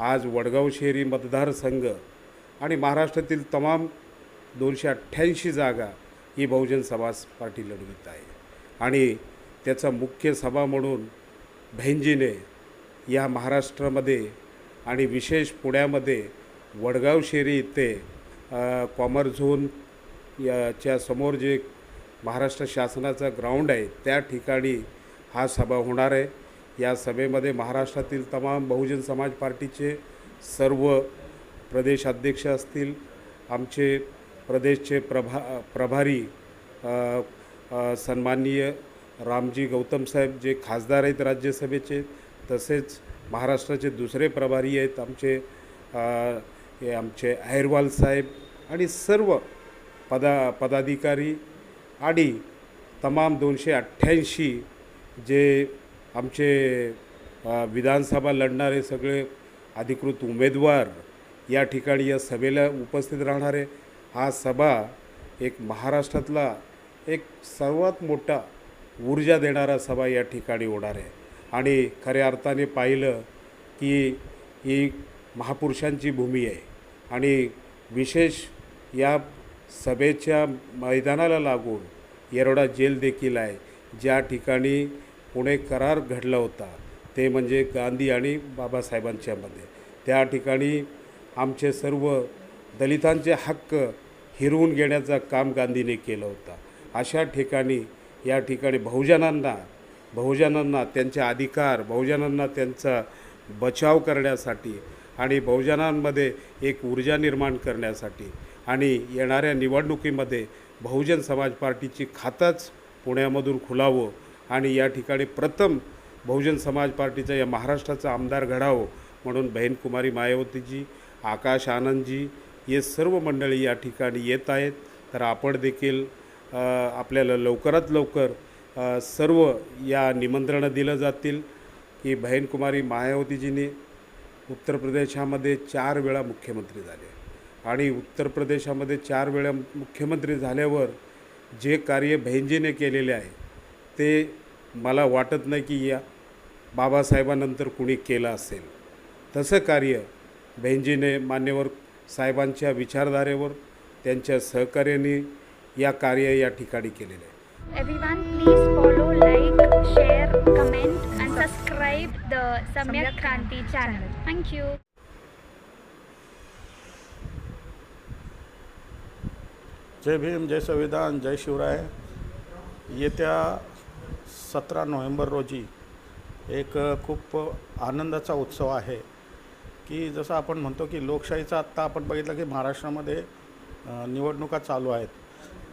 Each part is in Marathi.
आज वडगाव शहरी मतदारसंघ आणि महाराष्ट्रातील तमाम दोनशे अठ्ठ्याऐंशी जागा ही बहुजन समाज पार्टी लढवित आहे. आणि त्याचा मुख्य सभा म्हणून भेंजीने या महाराष्ट्रामध्ये आणि विशेष पुण्यामध्ये वडगाव शेरी इथे कॉमर झोन याच्या समोर जे महाराष्ट्र शासनाचा ग्राउंड आहे त्या ठिकाणी हा सभा होणार आहे. या सभेमध्ये महाराष्ट्रातील तमाम बहुजन समाज पार्टीचे सर्व प्रदेशाध्यक्ष असतील आमचे प्रदेशचे प्रभा प्रभारी सन्माननीय रामजी गौतम साहेब जे खासदार आहेत राज्यसभेचे तसेच महाराष्ट्राचे दुसरे प्रभारी आहेत आमचे हे आमचे अहिरवाल साहेब आणि सर्व पदा पदाधिकारी आणि तमाम दोनशे अठ्ठ्याऐंशी जे आमचे विधानसभा लढणारे सगळे अधिकृत उमेदवार या ठिकाणी या सभेला उपस्थित राहणार. आहे हा सभा एक महाराष्ट्रातला एक सर्वात मोठा ऊर्जा देणारा सभा या ठिकाणी होणार आहे. आणि खऱ्या अर्थाने पाहिलं की ही महापुरुषांची भूमी आहे. आणि विशेष या सभेच्या मैदानाला लागून येरवडा जेल देखील आहे. ज्या ठिकाणी पुणे करार घडला होता. ते म्हणजे गांधी आणि बाबासाहेबांच्यामध्ये त्या ठिकाणी आमचे सर्व दलितांचे हक्क हिरवून घेण्याचं काम गांधीने केलं होतं. अशा ठिकाणी या ठिकाणी बहुजनांना बहुजनांना त्यांचे अधिकार बहुजनांना त्यांचा बचाव करण्यासाठी आणि बहुजनांमध्ये एक ऊर्जा निर्माण करण्यासाठी आणि येणाऱ्या निवडणुकीमध्ये बहुजन समाज पार्टीची खातंच पुण्यामधून खुलावं आणि या ठिकाणी प्रथम बहुजन समाज पार्टीचा या महाराष्ट्राचा आमदार घडावं म्हणून बहीण कुमारी मायावतीजी आकाश आनंदजी हे सर्व मंडळी या ठिकाणी येत आहेत. तर आपण देखील आपल्याला लवकरात लवकर सर्व या निमंत्रणं दिलं जातील की बहीण कुमारी उत्तर प्रदेशामध्ये चार वेळा मुख्यमंत्री झाले. आणि उत्तर प्रदेशामध्ये चार वेळा मुख्यमंत्री झाल्यावर जे कार्य बहिणजीने केलेले आहे ते मला वाटत नाही की या बाबासाहेबांनंतर कुणी केलं असेल तसं कार्य बहिणजीने मान्यवर साहेबांच्या विचारधारेवर त्यांच्या सहकार्याने या कार्य या ठिकाणी केलेलं आहे please follow, like, share, comment, and subscribe the Samyak Kranti channel. Thank you. जय भीम जय संविधान जय शिवराय येत्या सतरा नोव्हेंबर रोजी एक खूप आनंदाचा उत्सव आहे की जसं आपण म्हणतो की लोकशाहीचा आत्ता आपण बघितलं की महाराष्ट्रामध्ये निवडणुका चालू आहेत.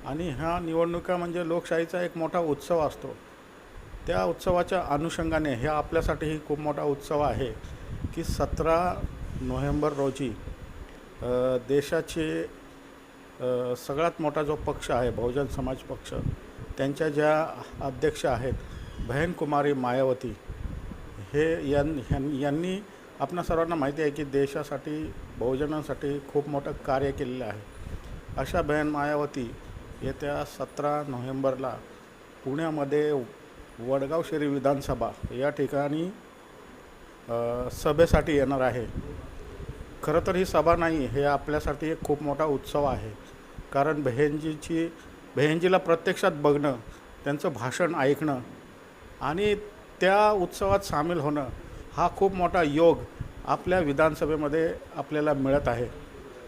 आणि ह्या निवडणुका म्हणजे लोकशाहीचा एक मोठा उत्सव असतो. त्या उत्सवाच्या अनुषंगाने हे आपल्यासाठीही खूप मोठा उत्सव आहे की सतरा नोव्हेंबर रोजी देशाचे सगळ्यात मोठा जो पक्ष आहे बहुजन समाज पक्ष त्यांच्या ज्या अध्यक्ष आहेत बहनकुमारी मायावती हे यां ह्यां- यांनी आपणा सर्वांना माहिती आहे की देशासाठी बहुजनांसाठी खूप मोठं कार्य केलेलं आहे. अशा बहन मायावती येत्या सतरा नोव्हेंबरला पुण्यामध्ये वडगाव शेरी विधानसभा या ठिकाणी सभेसाठी येणार आहे. खरं तर ही सभा नाही हे आपल्यासाठी एक खूप मोठा उत्सव आहे. कारण बहेनजीची बहेनजीला प्रत्यक्षात बघणं त्यांचं भाषण ऐकणं आणि त्या उत्सवात सामील होणं हा खूप मोठा योग आपल्या विधानसभेमध्ये आपल्याला मिळत आहे.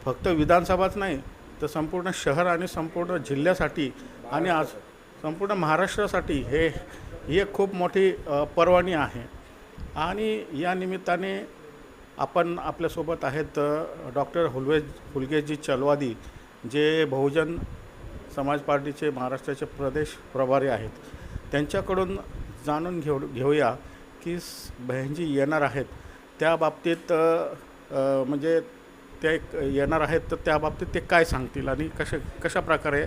फक्त विधानसभाच नाही तर संपूर्ण शहर आणि संपूर्ण जिल्ह्यासाठी आणि आज संपूर्ण महाराष्ट्रासाठी हे ही एक खूप मोठी अ, पर्वणी आहे. आणि या निमित्ताने आपण आपल्यासोबत आहेत डॉक्टर हुलवे हुलगेजी चलवादी जे बहुजन समाज पार्टीचे महाराष्ट्राचे प्रदेश प्रभारी आहेत. त्यांच्याकडून जाणून घेऊ घेऊया की स- बहिणजी येणार आहेत. त्या बाबतीत म्हणजे ते एक येणार आहेत तर त्या बाबतीत ते काय सांगतील आणि कशा कशा प्रकारे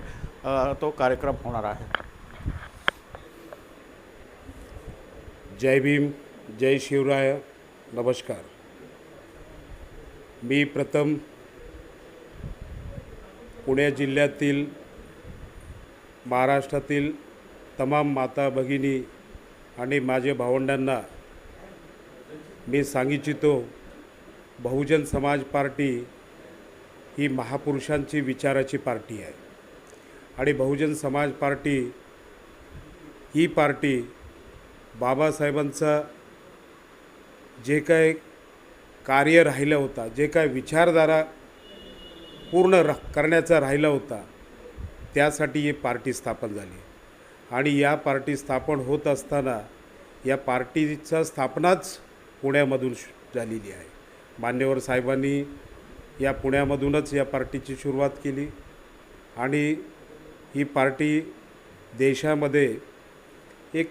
तो कार्यक्रम होणार आहे? जय भीम जय शिवराय नमस्कार. मी प्रथम पुणे जिल्ह्यातील महाराष्ट्रातील तमाम माता भगिनी आणि माझ्या भावंडांना मी सांग इच्छितो बहुजन समाज पार्टी ही महापुरुषांची विचाराची पार्टी आहे. आणि बहुजन समाज पार्टी ही पार्टी बाबासाहेबांचा जे काय कार्य राहिलं होता जे काय विचारधारा पूर्ण रा करण्याचा राहिला होता त्यासाठी ही पार्टी स्थापन झाली. आणि या पार्टी स्थापन होत असताना या पार्टीचा स्थापनाच पुण्यामधून श- झालेली आहे. मान्यवर साहेबांनी या पुण्यामधूनच या पार्टीची सुरुवात केली आणि ही पार्टी देशामध्ये एक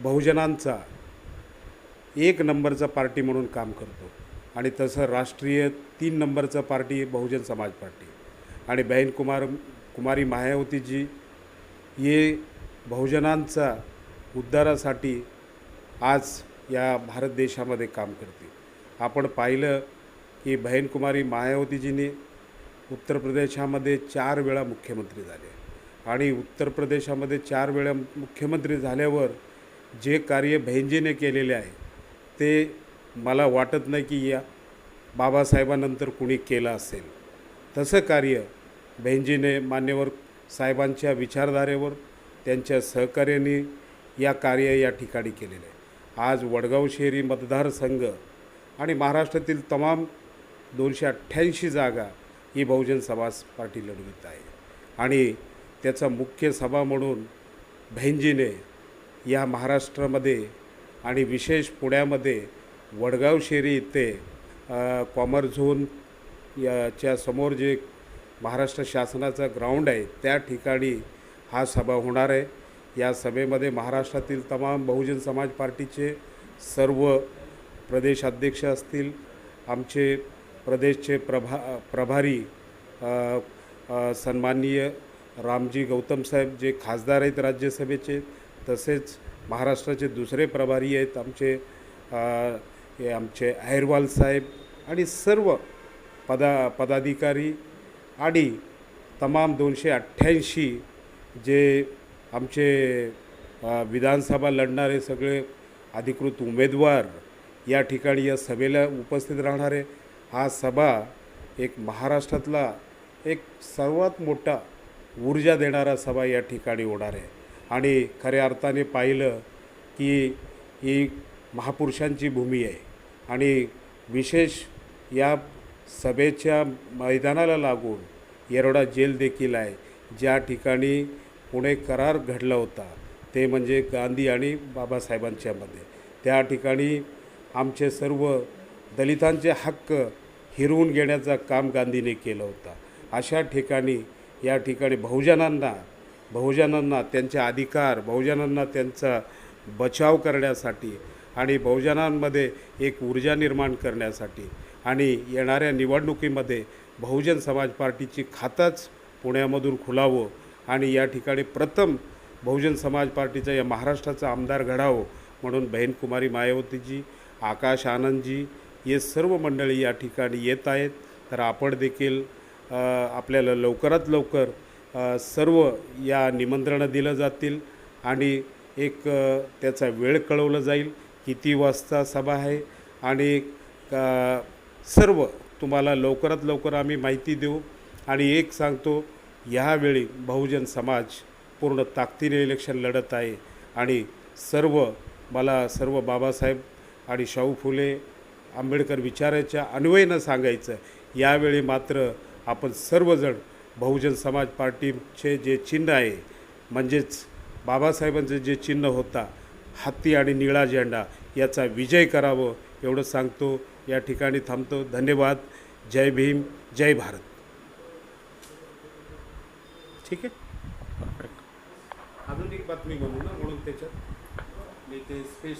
बहुजनांचा एक नंबरचा पार्टी म्हणून काम करतो आणि तसं राष्ट्रीय तीन नंबरचं पार्टी बहुजन समाज पार्टी. आणि बहीण कुमार कुमारी मायावतीजी हे बहुजनांचा उद्धारासाठी आज या भारत देशामध्ये काम करते. आपण पाहिलं की बहीण कुमारी मायावतीजींनी उत्तर प्रदेशामध्ये चार वेळा मुख्यमंत्री झाले. आणि उत्तर प्रदेशामध्ये चार वेळा मुख्यमंत्री झाल्यावर जे कार्य बहिणजीने केलेले आहे ते मला वाटत नाही की या बाबासाहेबानंतर कुणी केलं असेल. तसं कार्य बहिणजीने मान्यवर साहेबांच्या विचारधारेवर त्यांच्या सहकार्याने या कार्य या ठिकाणी केलेलं आहे. आज वडगाव शहरी मतदारसंघ आणि महाराष्ट्रातील तमाम दोनशे अठ्ठ्याऐंशी जागा ही बहुजन समाज पार्टी लढवित आहे. आणि त्याचा मुख्य सभा म्हणून भेंजीने या महाराष्ट्रामध्ये आणि विशेष पुण्यामध्ये वडगाव शेरी इथे कॉमर झोन याच्या समोर जे महाराष्ट्र शासनाचा ग्राउंड आहे त्या ठिकाणी हा सभा होणार आहे. या सभेमध्ये महाराष्ट्रातील तमाम बहुजन समाज पार्टीचे सर्व प्रदेशाध्यक्ष असतील आमचे प्रदेशचे प्रभा प्रभारी सन्माननीय रामजी गौतम साहेब जे खासदार आहेत राज्यसभेचे तसेच महाराष्ट्राचे दुसरे प्रभारी आहेत आमचे हे आमचे अहिरवाल साहेब आणि सर्व पदा पदाधिकारी आणि तमाम दोनशे अठ्ठ्याऐंशी जे आमचे विधानसभा लढणारे सगळे अधिकृत उमेदवार या ठिकाणी या सभेला उपस्थित राहणार आहे हा सभा एक महाराष्ट्रातला एक सर्वात मोठा ऊर्जा देणारा सभा या ठिकाणी होणार आहे. आणि खऱ्या अर्थाने पाहिलं की ही महापुरुषांची भूमी आहे. आणि विशेष या सभेच्या मैदानाला लागून येरवडा जेल देखील आहे. ज्या ठिकाणी पुणे करार घडला होता ते म्हणजे गांधी आणि बाबासाहेबांच्यामध्ये त्या ठिकाणी आमचे सर्व दलितांचे हक्क हिरवून घेण्याचं काम गांधीने केलं होतं. अशा ठिकाणी या ठिकाणी बहुजनांना बहुजनांना त्यांचे अधिकार बहुजनांना त्यांचा बचाव करण्यासाठी आणि बहुजनांमध्ये एक ऊर्जा निर्माण करण्यासाठी आणि येणाऱ्या निवडणुकीमध्ये बहुजन समाज पार्टीची खातंच पुण्यामधून खुलावं आणि या ठिकाणी प्रथम बहुजन समाज पार्टीचा या महाराष्ट्राचा आमदार घडावं म्हणून बहीण कुमारी मायावतीजी आकाश आनंदजी हे सर्व मंडळी या ठिकाणी येत आहेत. तर आपण देखील आपल्याला लवकरात लवकर सर्व या निमंत्रणं दिलं जातील आणि एक त्याचा वेळ कळवलं जाईल. किती वाजता सभा आहे आणि सर्व तुम्हाला लवकरात लवकर आम्ही माहिती देऊ आणि एक सांगतो ह्यावेळी बहुजन समाज पूर्ण ताकदीने इलेक्शन लढत आहे आणि सर्व मला सर्व बाबासाहेब आणि शाहू फुले आंबेडकर विचाराच्या अन्वयनं सांगायचं यावेळी मात्र आपण सर्वजण बहुजन समाज पार्टीचे जे चिन्ह आहे म्हणजेच बाबासाहेबांचं जे चिन्ह होता हत्ती आणि निळा झेंडा याचा विजय करावं एवढं सांगतो या ठिकाणी थांबतो. धन्यवाद. जय भीम जय भारत. ठीक आहे? अजून एक बातमी म्हणू ना म्हणून त्याच्यात मी ते स्पेस